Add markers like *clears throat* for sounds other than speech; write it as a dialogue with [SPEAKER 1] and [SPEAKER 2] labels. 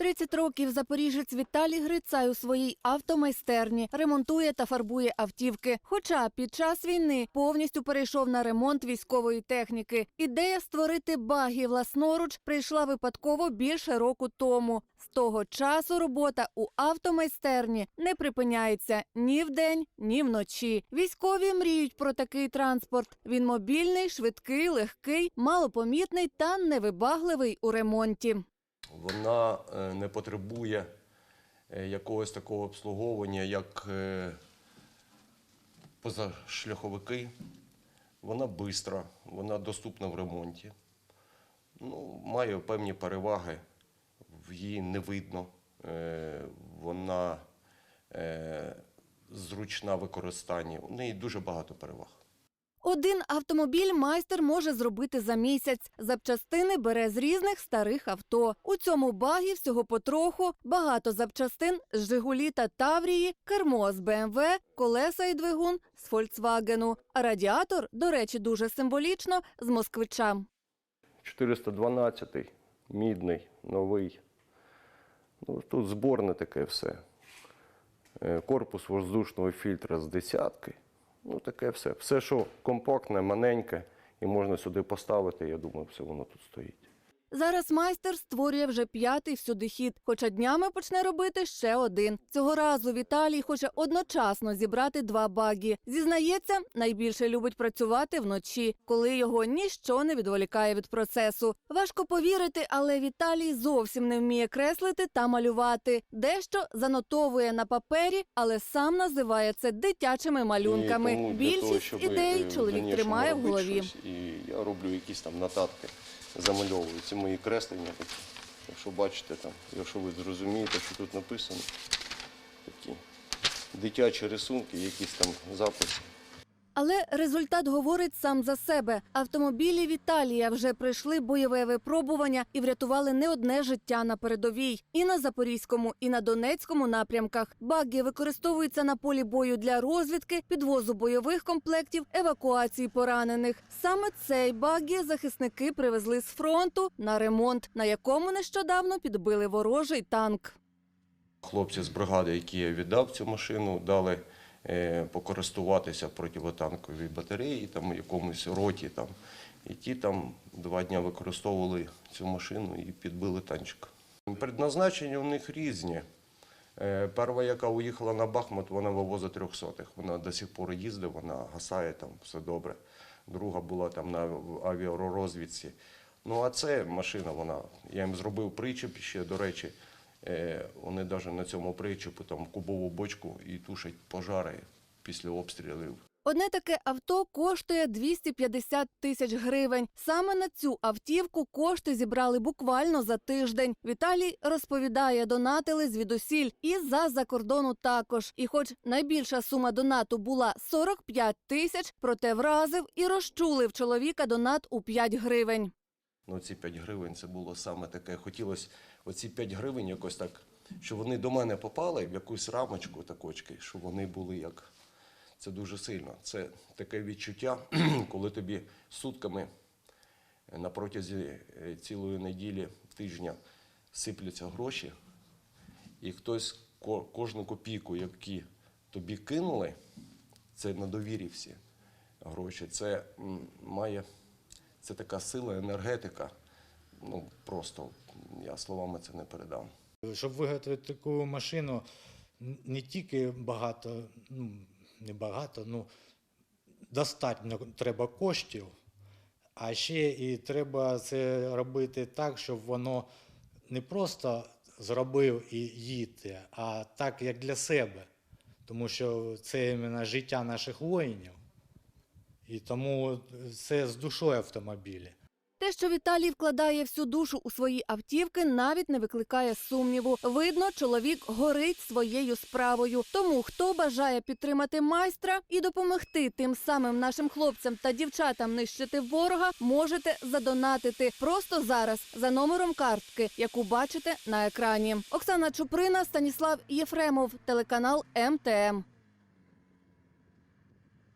[SPEAKER 1] 30 років запоріжець Віталій Грицай у своїй автомайстерні ремонтує та фарбує автівки. Хоча під час війни повністю перейшов на ремонт військової техніки. Ідея створити багі власноруч прийшла випадково більше року тому. З того часу робота у автомайстерні не припиняється ні вдень, ні вночі. Військові мріють про такий транспорт. Він мобільний, швидкий, легкий, малопомітний та невибагливий у ремонті.
[SPEAKER 2] Вона е, не потребує е, якогось такого обслуговування, як е, позашляховики. Вона бистра, вона доступна в ремонті. Ну, має певні переваги, її не видно. Вона зручна в використанні. У неї дуже багато переваг.
[SPEAKER 1] Один автомобіль майстер може зробити за місяць. Запчастини бере з різних старих авто. У цьому багі всього потроху багато запчастин з Жигулі та Таврії, кермо з БМВ, колеса і двигун з Фольксвагену. А радіатор, до речі, дуже символічно з москвича.
[SPEAKER 2] 412 мідний, новий. Ну, тут зборне таке все. Е, Корпус воздушного фільтра з десятки. Ну, таке все. Все, що компактне, маленьке, і можна сюди поставити, я думаю, все воно тут стоїть.
[SPEAKER 1] Зараз майстер створює вже п'ятий всюдихід, хоча днями почне робити ще один. Цього разу Віталій хоче одночасно зібрати два багі. Зізнається, найбільше любить працювати вночі, коли його ніщо не відволікає від процесу. Важко повірити, але Віталій зовсім не вміє креслити та малювати. Дещо занотовує на папері, але сам називає це дитячими малюнками. Більшість ідей
[SPEAKER 2] е,
[SPEAKER 1] чоловік тримає в голові.
[SPEAKER 2] І я роблю якісь там нотатки, замальовую. Це мої креслення такі. Якщо бачите, там, якщо ви зрозумієте, що тут написано, такі дитячі рисунки, якісь там записи.
[SPEAKER 1] Але результат говорить сам за себе. Автомобілі Віталія вже пройшли бойове випробування і врятували не одне життя на передовій. І на Запорізькому, і на Донецькому напрямках. Багги використовуються на полі бою для розвідки, підвозу бойових комплектів, евакуації поранених. Саме цей багги захисники привезли з фронту на ремонт, на якому нещодавно підбили ворожий танк.
[SPEAKER 2] Хлопці з бригади, які я віддав цю машину, дали покористуватися противотанковій батареї, там якомусь роті. Там. І ті там два дні використовували цю машину і підбили танчик. Предназначення у них різні. Е, Перша, яка уїхала на Бахмут, вона вивозить трьохсотих. Вона до сих пор їздить, вона гасає там, все добре. Друга була там на авіаророзвідці. Ну а це машина, вона. Я їм зробив причеп ще, до речі. Е, Вони навіть на цьому причепу там кубову бочку і тушать пожари після обстрілів.
[SPEAKER 1] Одне таке авто коштує 250 тисяч гривень. Саме на цю автівку кошти зібрали буквально за тиждень. Віталій розповідає, донатили звідусіль і за закордону також. І, хоч найбільша сума донату була 45 тисяч, проте вразив і розчулив чоловіка донат у 5 гривень.
[SPEAKER 2] Ну, ці 5 гривень це було саме таке. Хотілося оці 5 гривень якось так, щоб вони до мене попали в якусь рамочку такочки, щоб вони були як. Це дуже сильно. Це таке відчуття, *clears throat* коли тобі сутками е, на протязі е, цілої неділі, тижня сипляться гроші, і хтось кожну копійку, які тобі кинули, це на довірі всі гроші. Це має це така сила, енергетика. Ну просто я словами це не передам.
[SPEAKER 3] Щоб виготовити таку машину, не тільки багато, ну не багато, ну достатньо треба коштів, а ще і треба це робити так, щоб воно не просто зробив і їдьте, а так, як для себе. Тому що це іменно життя наших воїнів. І тому це з душою автомобілі.
[SPEAKER 1] Що Віталій вкладає всю душу у свої автівки, навіть не викликає сумніву. Видно, чоловік горить своєю справою. Тому хто бажає підтримати майстра і допомогти тим самим нашим хлопцям та дівчатам нищити ворога, можете задонатити просто зараз за номером картки, яку бачите на екрані. Оксана Чуприна, Станіслав Єфремов, телеканал МТМ.